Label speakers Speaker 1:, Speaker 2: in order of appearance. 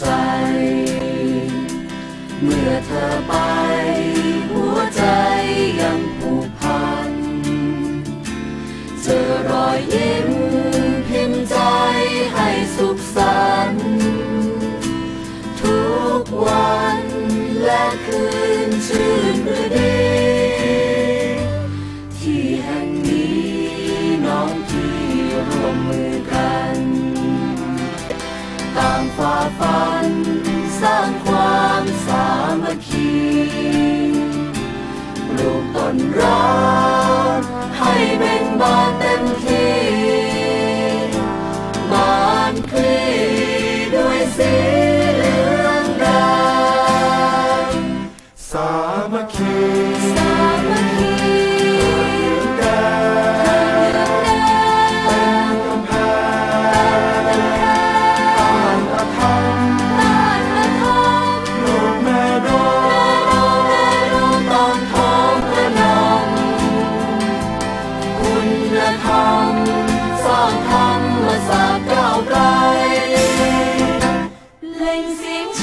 Speaker 1: ใจ เมื่อเธอไป หัวใจยังผูกพัน เจอรอยยิ้มพิมพ์ใจให้สุขสันต์ทุกวันและคืน คีปลูกต้นรักให้เป็นบ้านเต็มที่ บ้าน
Speaker 2: คือ